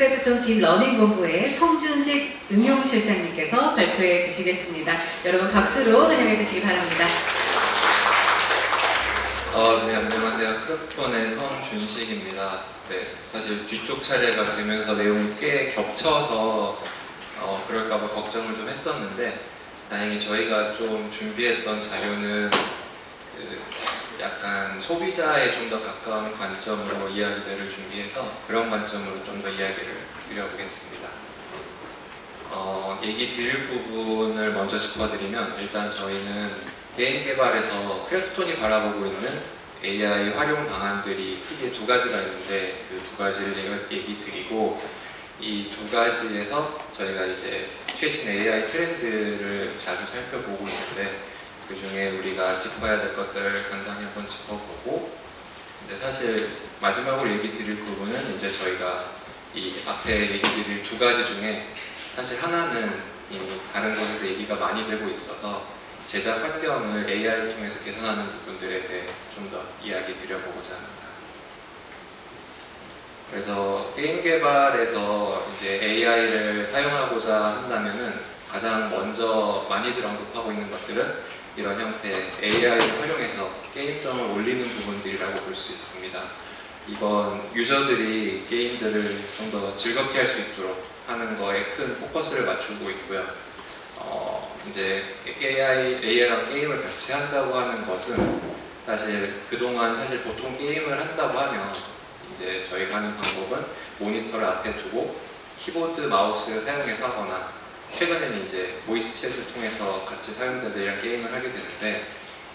크래프톤 팀 러닝 본부의 성준식 응용실장님께서 발표해 주시겠습니다. 여러분 박수로 환영해 주시기 바랍니다. 어, 네, 안녕하세요. 크래프톤의 성준식입니다. 네, 사실 뒤쪽 차례가 되면서 내용이 꽤 겹쳐서 어, 그럴까봐 걱정을 좀 했었는데 다행히 저희가 좀 준비했던 자료는 그 약간 소비자에 좀 더 가까운 관점으로 이야기들을 준비해서 그런 관점으로 좀 더 이야기를 드려보겠습니다. 어, 얘기 드릴 부분을 먼저 짚어드리면 일단 저희는 게임 개발에서 크래프톤이 바라보고 있는 AI 활용 방안들이 크게 두 가지가 있는데 그 두 가지를 얘기 드리고 이 두 가지에서 저희가 이제 최신 AI 트렌드를 자주 살펴보고 있는데 그 중에 우리가 짚어야 될 것들을 간단히 한번 짚어보고 근데 사실 마지막으로 얘기 드릴 부분은 이제 저희가 이 앞에 얘기 드릴 두 가지 중에 사실 하나는 이미 다른 곳에서 얘기가 많이 되고 있어서 제작 환경을 AI를 통해서 개선하는 부분들에 대해 좀 더 이야기 드려보고자 합니다. 그래서 게임 개발에서 이제 AI를 사용하고자 한다면은 가장 먼저 많이들 언급하고 있는 것들은 이런 형태의 AI를 활용해서 게임성을 올리는 부분들이라고 볼 수 있습니다. 이건 유저들이 게임들을 좀 더 즐겁게 할 수 있도록 하는 거에 큰 포커스를 맞추고 있고요. 어, 이제 AI, AI랑 게임을 같이 한다고 하는 것은 사실 그동안 사실 보통 게임을 한다고 하면 이제 저희가 하는 방법은 모니터를 앞에 두고 키보드, 마우스 사용해서 하거나 최근에는 이제 보이스 챗을 통해서 같이 사용자들이랑 게임을 하게 되는데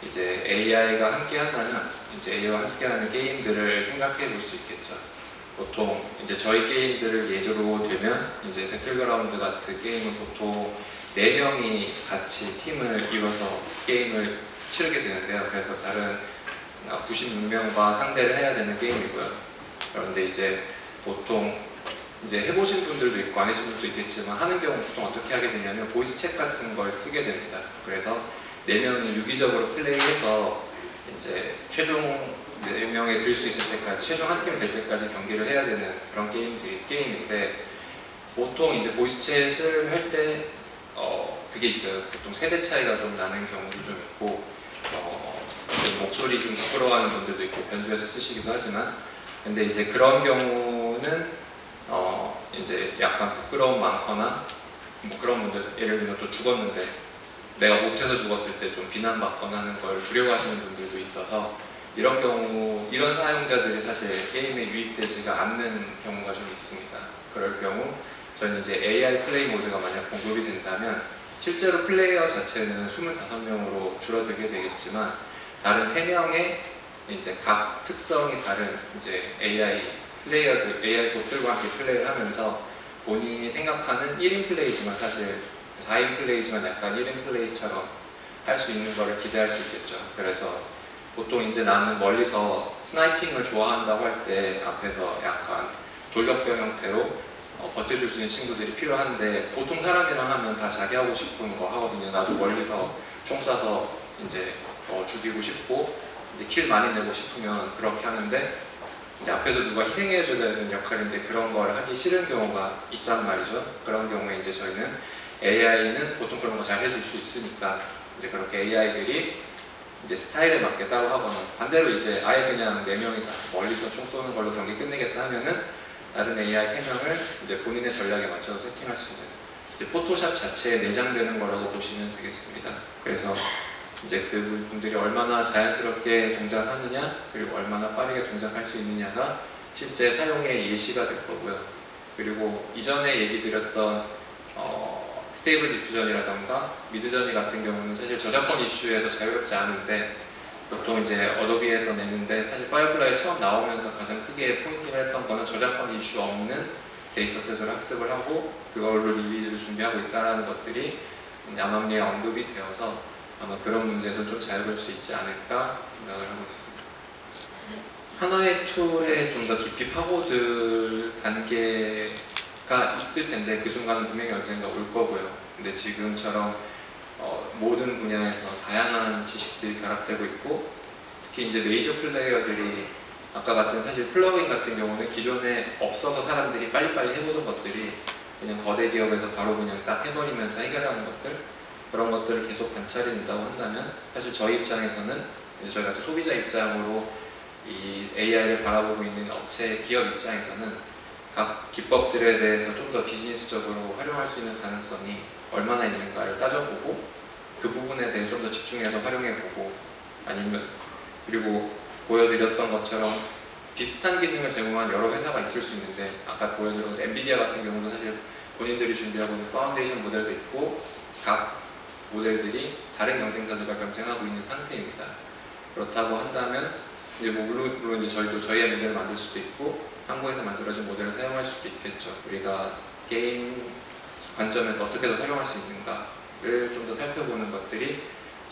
이제 AI가 함께 한다면 이제 AI와 함께 하는 게임들을 생각해 볼 수 있겠죠. 보통 이제 저희 게임들을 예제로 들면 이제 배틀그라운드 같은 게임은 보통 네 명이 같이 팀을 이뤄서 게임을 치르게 되는데요. 그래서 다른 96명과 상대를 해야 되는 게임이고요. 그런데 이제 보통 이제 해보신 분들도 있고 안 해보신 분들도 있겠지만 하는 경우 보통 어떻게 하게 되냐면 보이스 챗 같은 걸 쓰게 됩니다. 그래서 네 명이 유기적으로 플레이해서 이제 최종 네 명에 들 수 있을 때까지 최종 한 팀이 될 때까지 경기를 해야 되는 그런 게임들이 게임인데 보통 이제 보이스 챗을 할때 어, 그게 있어요. 보통 세대 차이가 좀 나는 경우도 좀 있고 어, 좀 목소리 좀 부끄러워하는 분들도 있고 변주해서 쓰시기도 하지만 근데 이제 그런 경우는 어, 이제 약간 부끄러움 많거나 뭐 그런 분들 예를 들면 또 죽었는데 내가 못해서 죽었을 때 좀 비난받거나 하는 걸 두려워하시는 분들도 있어서 이런 경우 이런 사용자들이 사실 게임에 유입되지가 않는 경우가 좀 있습니다. 그럴 경우 저는 이제 AI 플레이 모드가 만약 공급이 된다면 실제로 플레이어 자체는 25명으로 줄어들게 되겠지만 다른 3명의 이제 각 특성이 다른 이제 AI 플레이어들, AI 봇들과 함께 플레이를 하면서 본인이 생각하는 1인 플레이지만 사실 4인 플레이지만 약간 1인 플레이처럼 할 수 있는 거를 기대할 수 있겠죠. 그래서 보통 이제 나는 멀리서 스나이핑을 좋아한다고 할 때 앞에서 약간 돌격병 형태로 어, 버텨줄 수 있는 친구들이 필요한데 보통 사람이랑 하면 다 자기 하고 싶은 거 하거든요. 나도 멀리서 총 쏴서 이제 어, 죽이고 싶고 킬 많이 내고 싶으면 그렇게 하는데 이제 앞에서 누가 희생해줘야 되는 역할인데 그런 걸 하기 싫은 경우가 있단 말이죠. 그런 경우에 이제 저희는 AI는 보통 그런 거 잘 해줄 수 있으니까 이제 그렇게 AI들이 이제 스타일에 맞게 따로 하거나 반대로 이제 아예 그냥 네 명이 다 멀리서 총 쏘는 걸로 경기 끝내겠다 하면은 다른 AI 세 명을 이제 본인의 전략에 맞춰서 세팅할 수 있는 이제 포토샵 자체에 내장되는 거라고 보시면 되겠습니다. 그래서 이제 그분들이 얼마나 자연스럽게 동작하느냐 그리고 얼마나 빠르게 동작할 수 있느냐가 실제 사용의 예시가 될 거고요. 그리고 이전에 얘기 드렸던 어, 스테이블 디퓨전이라던가 미드저니 같은 경우는 사실 저작권 이슈에서 자유롭지 않은데 보통 이제 어도비에서 내는데 사실 파이어플라이 처음 나오면서 가장 크게 포인트를 했던 거는 저작권 이슈 없는 데이터셋을 학습을 하고 그걸로 리뷰를 준비하고 있다는 것들이 암암리에 언급이 되어서 아마 그런 문제에서 좀 자유로울 수 있지 않을까 생각을 하고 있습니다. 하나의 툴에 좀 더 깊이 파고들 단계가 있을 텐데 그 순간은 분명히 언젠가 올 거고요. 근데 지금처럼 어, 모든 분야에서 다양한 지식들이 결합되고 있고 특히 이제 메이저 플레이어들이 아까 같은 사실 플러그인 같은 경우는 기존에 없어서 사람들이 빨리빨리 해보던 것들이 그냥 거대 기업에서 바로 그냥 딱 해버리면서 해결하는 것들 그런 것들을 계속 관찰해 준다고 한다면 사실 저희 입장에서는 저희가 또 소비자 입장으로 이 AI를 바라보고 있는 업체 기업 입장에서는 각 기법들에 대해서 좀 더 비즈니스적으로 활용할 수 있는 가능성이 얼마나 있는가를 따져보고 그 부분에 대해 좀 더 집중해서 활용해보고 아니면 그리고 보여드렸던 것처럼 비슷한 기능을 제공한 여러 회사가 있을 수 있는데 아까 보여드린 엔비디아 같은 경우는 사실 본인들이 준비하고 있는 파운데이션 모델도 있고 각 모델들이 다른 경쟁사들과 경쟁하고 있는 상태입니다. 그렇다고 한다면 이제 뭐 물론, 물론 이제 저희도 저희의 모델을 만들 수도 있고 한국에서 만들어진 모델을 사용할 수도 있겠죠. 우리가 게임 관점에서 어떻게 더 활용할 수 있는가를 좀 더 살펴보는 것들이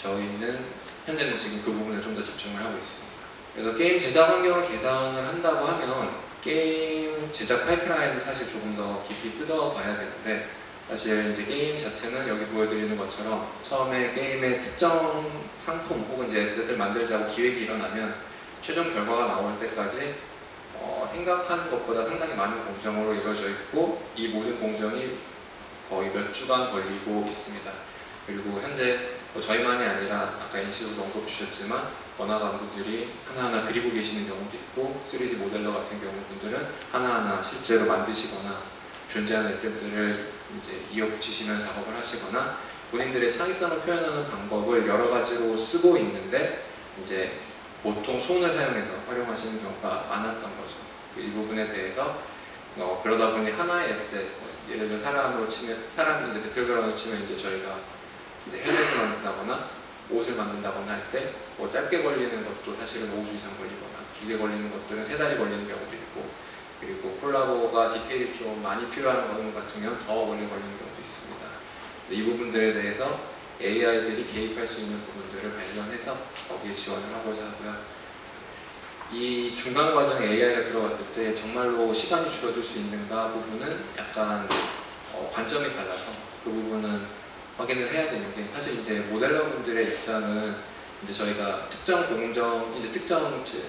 저희는 현재는 지금 그 부분에 좀더 집중을 하고 있습니다. 그래서 게임 제작 환경을 개선을 한다고 하면 게임 제작 파이프라인을 사실 조금 더 깊이 뜯어봐야 되는데 사실 이제 게임 자체는 여기 보여드리는 것처럼 처음에 게임의 특정 상품 혹은 이제 에셋을 만들자고 기획이 일어나면 최종 결과가 나올 때까지 어, 생각하는 것보다 상당히 많은 공정으로 이루어져 있고 이 모든 공정이 거의 몇 주간 걸리고 있습니다. 그리고 현재 뭐 저희만이 아니라 아까 NC도 언급 주셨지만 원화 강구들이 하나하나 그리고 계시는 경우도 있고 3D 모델러 같은 경우 분들은 하나하나 실제로 만드시거나 존재하는 에셋들을 이제 이어붙이시면 작업을 하시거나 본인들의 창의성을 표현하는 방법을 여러 가지로 쓰고 있는데 이제 보통 손을 사용해서 활용하시는 경우가 많았던 거죠. 이 부분에 대해서 어, 그러다 보니 하나의 에셋, 뭐 예를 들어 사람으로 치면 사람 이제 배틀그라운드 치면 이제 저희가 이제 헬멧을 만든다거나 옷을 만든다거나 할 때 뭐 짧게 걸리는 것도 사실은 5주 이상 걸리거나 길게 걸리는 것들은 세 달이 걸리는 경우도 있고 그리고 콜라보가 디테일이 좀 많이 필요한 것 같으면 더 오래 걸리는 경우도 있습니다. 이 부분들에 대해서 AI들이 개입할 수 있는 부분들을 발견해서 거기에 지원을 하고자 하고요. 이 중간 과정에 AI가 들어갔을 때 정말로 시간이 줄어들 수 있는가 부분은 약간 어, 관점이 달라서 그 부분은 확인을 해야 되는 게 사실 이제 모델러분들의 입장은 이제 저희가 특정 공정 이제 특정 이제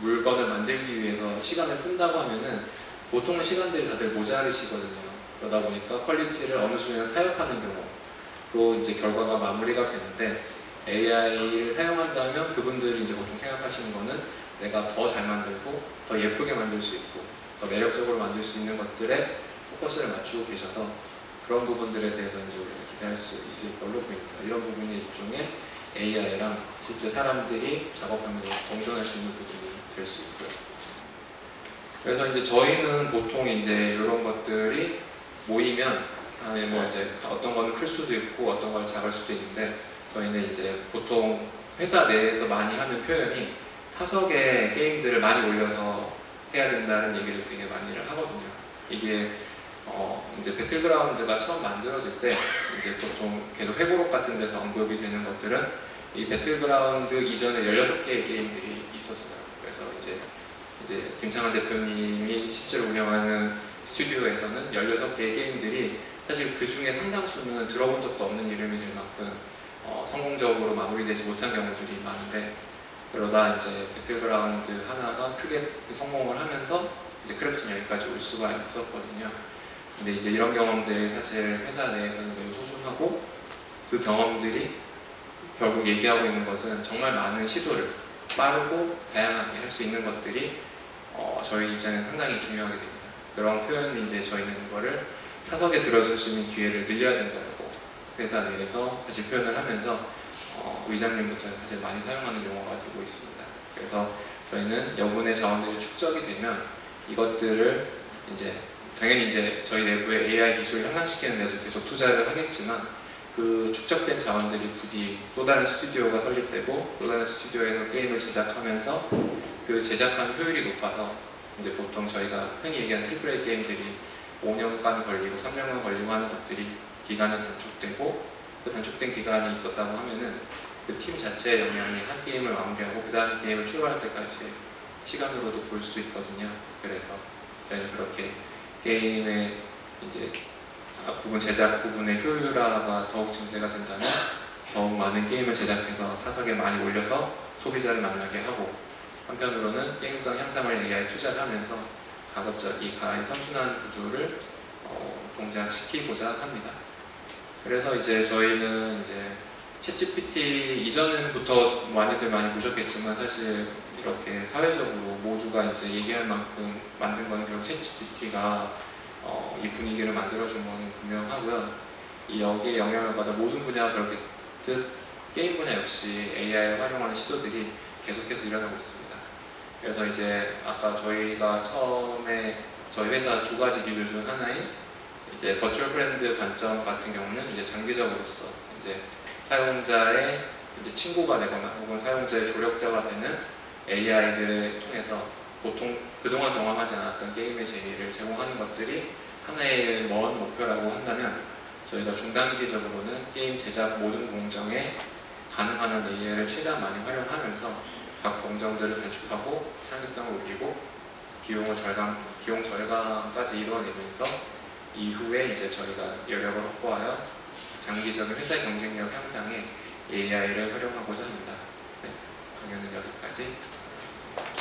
물건을 만들기 위해서 시간을 쓴다고 하면은 보통은 시간들이 다들 모자르시거든요. 그러다 보니까 퀄리티를 어느 수준에서 타협하는 경우로 이제 결과가 마무리가 되는데 AI를 사용한다면 그분들이 이제 보통 생각하시는 거는 내가 더 잘 만들고 더 예쁘게 만들 수 있고 더 매력적으로 만들 수 있는 것들에 포커스를 맞추고 계셔서 그런 부분들에 대해서 이제 우리가 기대할 수 있을 걸로 보입니다. 이런 부분이 일종의 AI랑 실제 사람들이 작업하면서 공존할 수 있는 부분이 될 수 있고요. 그래서 이제 저희는 보통 이제 이런 것들이 모이면 아니 뭐 이제 어떤 거는 클 수도 있고 어떤 건 작을 수도 있는데 저희는 이제 보통 회사 내에서 많이 하는 표현이 타석에 게임들을 많이 올려서 해야 된다는 얘기를 되게 많이를 하거든요. 이게 어 이제 배틀그라운드가 처음 만들어질 때 이제 보통 계속 회고록 같은 데서 언급이 되는 것들은 이 배틀그라운드 이전에 16개의 게임들이 있었어요. 그래서 이제 이제 김창환 대표님이 실제로 운영하는 스튜디오에서는 16개의 게임들이 사실 그 중에 상당수는 들어본 적도 없는 이름이 될 만큼 어, 성공적으로 마무리되지 못한 경우들이 많은데 그러다 이제 배틀그라운드 하나가 크게 성공을 하면서 이제 크래프트는 여기까지 올 수가 있었거든요. 근데 이제 이런 경험들이 사실 회사 내에서는 매우 소중하고 그 경험들이 결국 얘기하고 있는 것은 정말 많은 시도를 빠르고 다양하게 할 수 있는 것들이 어, 저희 입장에서 상당히 중요하게 됩니다. 그런 표현이 이제 저희는 이거를 타석에 들어설 수 있는 기회를 늘려야 된다고 회사 내에서 사실 표현을 하면서 어, 의장님부터 사실 많이 사용하는 용어가 되고 있습니다. 그래서 저희는 여분의 자원들이 축적이 되면 이것들을 이제 당연히 이제 저희 내부의 AI 기술을 향상시키는 데도 계속 투자를 하겠지만 그 축적된 자원들이 부디 또 다른 스튜디오가 설립되고 또 다른 스튜디오에서 게임을 제작하면서 그 제작하는 효율이 높아서 이제 보통 저희가 흔히 얘기하는 트리플 A 게임들이 5년간 걸리고 3년간 걸리고 하는 것들이 기간이 단축되고 그 단축된 기간이 있었다고 하면은 그 팀 자체의 역량이 한 게임을 마무리하고 그 다음 게임을 출발할 때까지 시간으로도 볼 수 있거든요. 그래서 그렇게 게임의 이제 부분 제작 부분의 효율화가 더욱 증대가 된다면 더욱 많은 게임을 제작해서 타석에 많이 올려서 소비자를 만나게 하고 한편으로는 게임성 향상을 AI 투자를 하면서 가급적 이 가의 선순환 구조를 어, 동작시키고자 합니다. 그래서 이제 저희는 이제 챗GPT 이전부터 많이들 많이 보셨겠지만 사실 이렇게 사회적으로 모두가 이제 얘기할 만큼 만든 건 결국 챗GPT가 어, 이 분위기를 만들어준 건 분명하고요. 이 여기에 영향을 받아 모든 분야가 그렇듯 게임 분야 역시 AI를 활용하는 시도들이 계속해서 일어나고 있습니다. 그래서 이제 아까 저희가 처음에 저희 회사 두 가지 기술 중 하나인 이제 버추얼 브랜드 관점 같은 경우는 이제 장기적으로서 이제 사용자의 이제 친구가 되거나 혹은 사용자의 조력자가 되는 AI들을 통해서 보통 그동안 경험하지 않았던 게임의 재미를 제공하는 것들이 하나의 먼 목표라고 한다면 저희가 중단기적으로는 게임 제작 모든 공정에 가능한 한 AI를 최대한 많이 활용하면서 각 공정들을 단축하고 창의성을 올리고 비용을 절감, 비용 절감까지 이루어내면서 이후에 이제 저희가 여력을 확보하여 장기적인 회사 경쟁력 향상에 AI를 활용하고자 합니다. 강연은 여기까지 하겠습니다.